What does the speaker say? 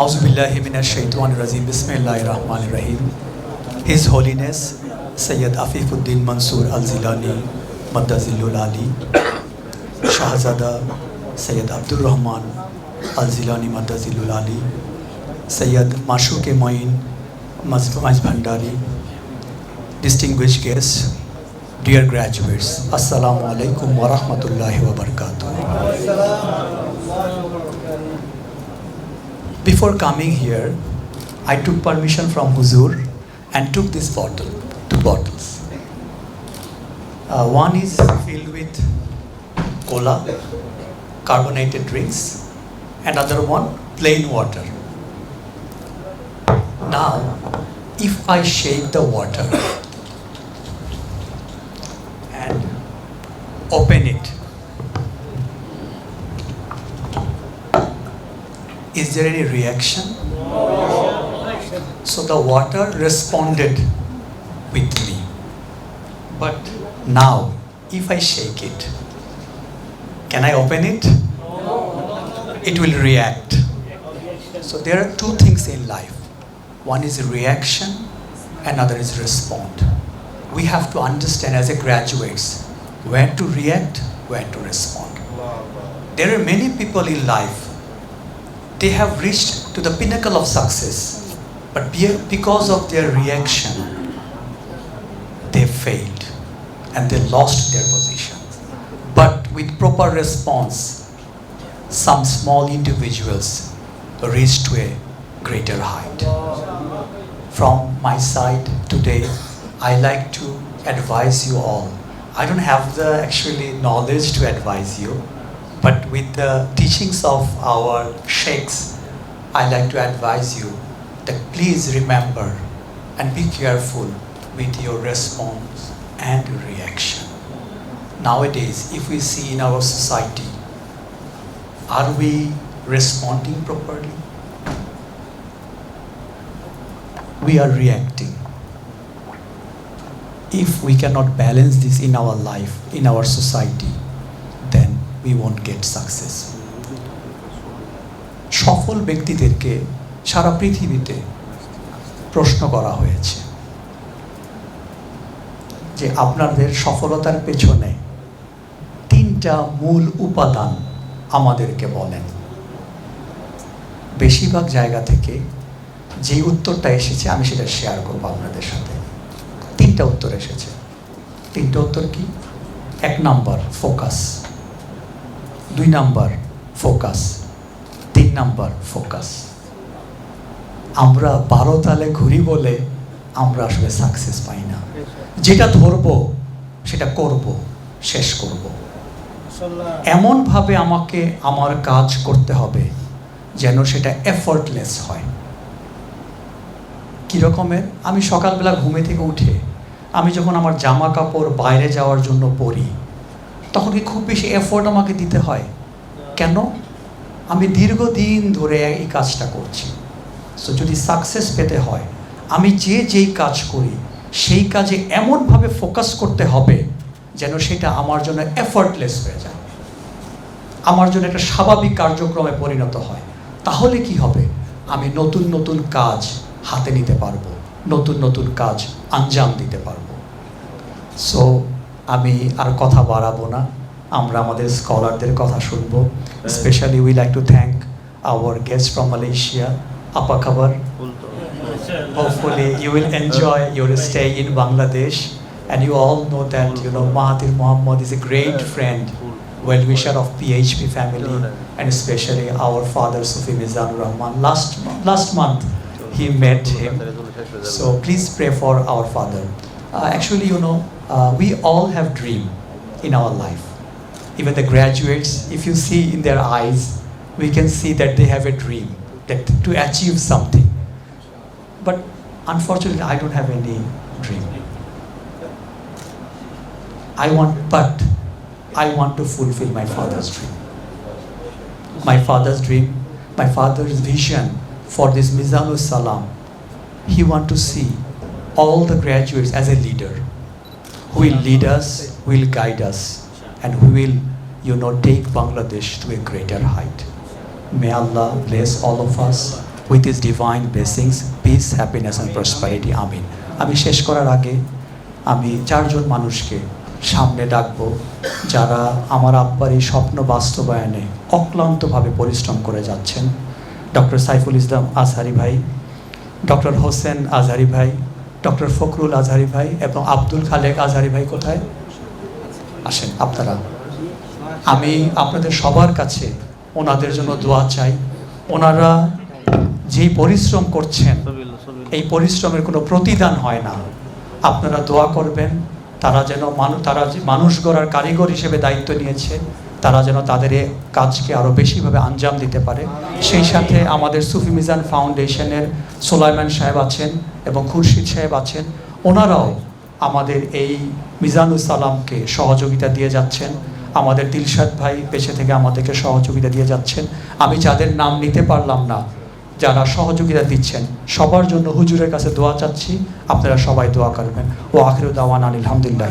Auzubillahiminashaitanirajim. Bismillahirrahmanirrahim. His Holiness Sayyid Afifuddin Mansur Al Zilani Maddazillul Ali Shahzada Sayyid Abdul Rahman Al Zilani Maddazillul Ali Sayyid Mashuke Moin Maz Bhandari Distinguished guests Dear graduates, Assalamu alaikum wa rahmatullahi wa barakatuh. Before coming here, I took permission from Huzur and took this bottle, two bottles. Uh, one is filled with cola, carbonated drinks, and other one plain water. Now, if I shake the water and open it, is there any reaction? So the water responded with me. But now, if I shake it, can I open it? It will react. So there are two things in life. One is reaction, another is respond. We have to understand as a graduates when to react, when to respond. There are many people in life they have reached to the pinnacle of success, but because of their reaction, they failed and they lost their position. But with proper response, some small individuals reached to a greater height. From my side today, I like to advise you all. I don't have the actually knowledge to advise you, but with the teachings of our sheikhs, I like to advise you that please remember and be careful with your response and reaction. Nowadays, if we see in our society, are we responding properly? We are reacting. If we cannot balance this in our life, in our society, we won't get success. সফল ব্যক্তিদেরকে সারা পৃথিবীতে প্রশ্ন করা হয়েছে যে আপনাদের সফলতার পেছনে তিনটা মূল উপাদান আমাদেরকে বলেন। বেশিরভাগ জায়গা থেকে যে উত্তরটা এসেছে আমি সেটা শেয়ার করব আপনাদের সাথে। তিনটা উত্তর এসেছে। তিনটা উত্তর কি? এক নাম্বার ফোকাস দুই নাম্বার ফোকাস, তিন নাম্বার ফোকাস। আমরা বারো তালে ঘুরি বলে আমরা আসলে সাকসেস পাই না। যেটা ধরবো, সেটা করব, শেষ করব। এমনভাবে আমাকে আমার কাজ করতে হবে যেন সেটা এফর্টলেস হয়। কী রকমের? আমি সকালবেলা ঘুমে থেকে উঠে আমি যখন আমার জামা কাপড় বাইরে যাওয়ার জন্য পরি তখন কি খুব বেশি এফোর্ট আমাকে দিতে হয়? কেন? আমি দীর্ঘদিন ধরে এই কাজটা করছি। সো যদি সাকসেস পেতে হয়, আমি যে যেই কাজ করি, সেই কাজে এমনভাবে ফোকাস করতে হবে যেন সেটা আমার জন্য এফর্টলেস হয়ে যায়। আমার জন্য একটা স্বাভাবিক কার্যক্রমে পরিণত হয়। তাহলে কি হবে? আমি নতুন নতুন কাজ হাতে নিতে পারব, নতুন নতুন কাজ আঞ্জাম দিতে পারব। সো আমি আর কথা বাড়াবো না আমরা আমাদের স্কলারদের কথা শুনব specially we like to thank our guest from Malaysia আপা খাবার Hopefully, you will enjoy your stay in Bangladesh, and you all know that you know Mahathir Mohamad is a great friend, well wisher of PHP family, and especially our father Sufi Mizanur Rahman. Last last month, he met him. So please pray for our father. Uh, actually, you know, uh, we all have dream in our life. Even the graduates, if you see in their eyes, we can see that they have a dream that to achieve something. But unfortunately, I don't have any dream. I want, but I want to fulfill my father's dream. My father's dream, my father's vision for this Mizanul Salam. He want to see all the graduates as a leader will lead us, who will guide us, and who will, you know, take Bangladesh to a greater height. May Allah bless all of us with his divine blessings peace happiness and prosperity আমিন আমি শেষ করার আগে আমি চারজন মানুষকে সামনে ডাকবো যারা আমার আব্বার এই স্বপ্ন বাস্তবায়নে অক্লান্তভাবে পরিশ্রম করে যাচ্ছেন। ডক্টর সাইফুল ইসলাম আজহারি ভাই ডক্টর হোসেন আজহারি ভাই ডক্টর ফখরুল আজহারি ভাই এবং আব্দুল খালেক আজহারি ভাই কোথায়? আসেন আপনারা। আমি আপনাদের সবার কাছে ওনাদের জন্য দোয়া চাই। ওনারা যেই পরিশ্রম করছেন, এই পরিশ্রমের কোনো প্রতিদান হয় না। আপনারা দোয়া করবেন, তারা যেন মানুষ তারা যে মানুষ গড়ার কারিগর হিসেবে দায়িত্ব নিয়েছে তারা যেন তাদের কাজকে আরও বেশিভাবে আঞ্জাম দিতে পারে। সেই সাথে আমাদের সুফি মিজান ফাউন্ডেশনের সোলাইমান সাহেব আছেন এবং খুরশিদ সাহেব আছেন। ওনারাও আমাদের এই মিজানুল সালামকে সহযোগিতা দিয়ে যাচ্ছেন। আমাদের দিলশাদ ভাই পেছে থেকে আমাদেরকে সহযোগিতা দিয়ে যাচ্ছেন। আমি যাদের নাম নিতে পারলাম না, যারা সহযোগিতা দিচ্ছেন, সবার জন্য হুজুরের কাছে দোয়া চাচ্ছি। আপনারা সবাই দোয়া করবেন। ও আখির দাওয়ান আলহামদুলিল্লাহ।